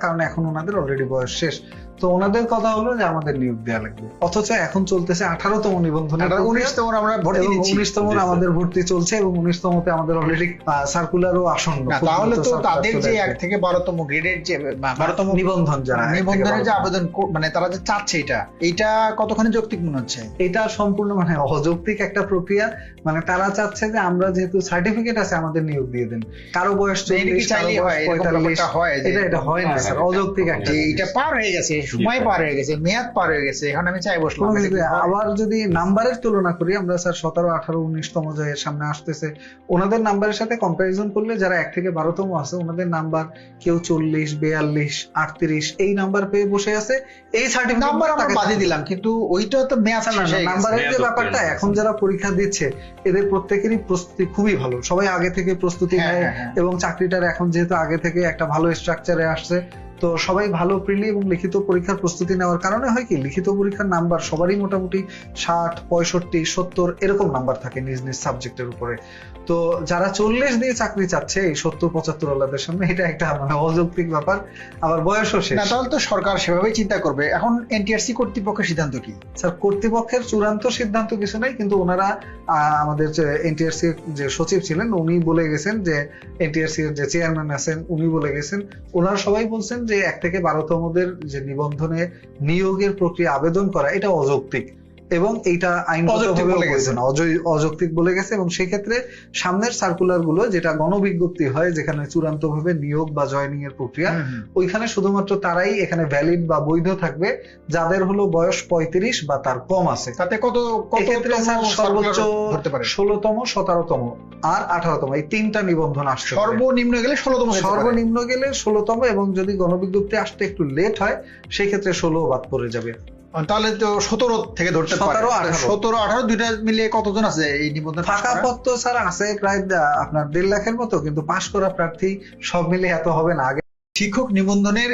কারণ এখন ওনাদের অলরেডি বয়স শেষ। তো ওনাদের কথা হলো যে আমাদের নিয়োগ দেওয়া লাগবে। অথচ এখন চলতেছে আঠারোতম নিবন্ধন। উনিশতম আমরা ভর্তি উনিশতম আমাদের ভর্তি চলছে এবং উনিশতমতে আমাদের অলরেডি সার্কুলারও আসন্ন। না, খুব তাহলে তো তাদের যে এক থেকে বারোতম গ্রেডের যে বা- বারোতম নিবন্ধন যারা নিবন্ধনের যে আবেদন মানে তারা যে চাচ্ছে এটা এটা কতখানি যৌক্তিক মনে হচ্ছে? এটা সম্পূর্ণ মানে অযৌক্তিক একটা প্রক্রিয়া। মানে তারা চাচ্ছে যে আমরা যেহেতু সার্টিফিকেট আছে আমাদের নিয়োগ দিয়ে দেন। কারও বয়স তো এটা কি 40, কারও চাইলেই বয়স হয় এরকম 45, ব্যাপারটা হয় যে এটা এটা হয় না। স্যার অযৌক্তিক একটা এটা পার হয়ে গেছে সময় পার হয়ে গেছে মেয়াদ পার হয়ে গেছে এখন আমি চাই বসলাম। হয়? আবার যদি নাম্বারের তুলনা করি আমরা স্যার সতেরো আঠারো উনিশতম যে সামনে আসতেছে ওনাদের নাম্বারের সাথে কম্পারিজন করলে যারা এক থেকে বারোতম আছে ওনাদের নাম্বার কেউ চল্লিশ বিয়াল্লিশ আটত্রিশ এই নাম্বার পেয়ে বসে আছে। এই সার্টিফিকেট নাম্বার আমরা বাদে দিলাম কিন্তু ওইটা তো মেয়াদ হয়ে গেছে। নাম্বারের যে ব্যাপারটা এখন যারা পরীক্ষা দিচ্ছে এদের প্রত্যেকেরই প্রস্তুতি খুবই ভালো। সবাই আগে থেকে প্রস্তুতি হ্যাঁ, নেয় হ্যাঁ, হ্যাঁ। এবং চাকরিটার এখন যেহেতু আগে থেকে একটা ভালো স্ট্রাকচারে আসছে তো সবাই ভালো প্রিলি এবং লিখিত পরীক্ষার প্রস্তুতি নেওয়ার কারণে হয় কি লিখিত পরীক্ষার নাম্বার সবারই মোটামুটি ষাট পঁয়ষট্টি সত্তর এরকম নাম্বার থাকে নিজ নিজ সাবজেক্টের উপরে। তো যারা চল্লিশ দিয়ে চাকরি চাচ্ছে এই সত্তর পঁচাত্তর ওলাদের সামনে এটা একটা মানে অযৌক্তিক ব্যাপার আবার বয়সও শেষ। না তাহলে তো সরকার সেভাবেই চিন্তা করবে। এখন এনটিআরসি কর্তৃপক্ষের সিদ্ধান্ত কি? স্যার কর্তৃপক্ষের চূড়ান্ত সিদ্ধান্ত কিছু নাই কিন্তু ওনারা আহ, আমাদের যে এনটিআরসি যে সচিব ছিলেন উনি বলে গেছেন যে এনটিআরসি এর যে চেয়ারম্যান আছেন উনি বলে গেছেন ওনারা সবাই বলছেন যে এক থেকে বারোতমদের যে নিবন্ধনে নিয়োগের প্রক্রিয়া আবেদন করা এটা অযৌক্তিক। এবং এইটা অযৌক্তিক বলে গেছে। আইনগতভাবে অযৌক্তিক বলে গেছে এবং সেক্ষেত্রে সামনের সার্কুলারগুলো যেটা গণবিজ্ঞপ্তি হয় যেখানে চূড়ান্ত ভাবে নিয়োগ বা জয়নিং এর প্রক্রিয়া ওইখানে শুধুমাত্র তারাই এখানে ভ্যালিড বা বৈধ থাকবে। যাদের হলো বয়স পঁয়ত্রিশ বা তার কম আছে। তাতে কত স্যার সর্বোচ্চ ষোলোতম সতেরোতম আর আঠারোতম এই তিনটা নিবন্ধন আসছে সর্বনিম্ন গেলে ষোলোতম। সর্বনিম্ন গেলে ষোলোতম এবং যদি গণবিজ্ঞপ্তি আসতে একটু লেট হয় সেক্ষেত্রে ষোলো বাদ পড়ে যাবে। তাহলে তো সতেরো থেকে ধরতে সতেরো 17, 18 সতেরো আঠারো দুইটা মিলিয়ে কতজন আছে এই নিবন্ধন ফাঁকা? পদ তো স্যার আছে প্রায় আপনার দেড় লাখের মতো কিন্তু পাশ করা প্রার্থী সব মিলে এত হবে না। আগে শিক্ষক নিবন্ধনের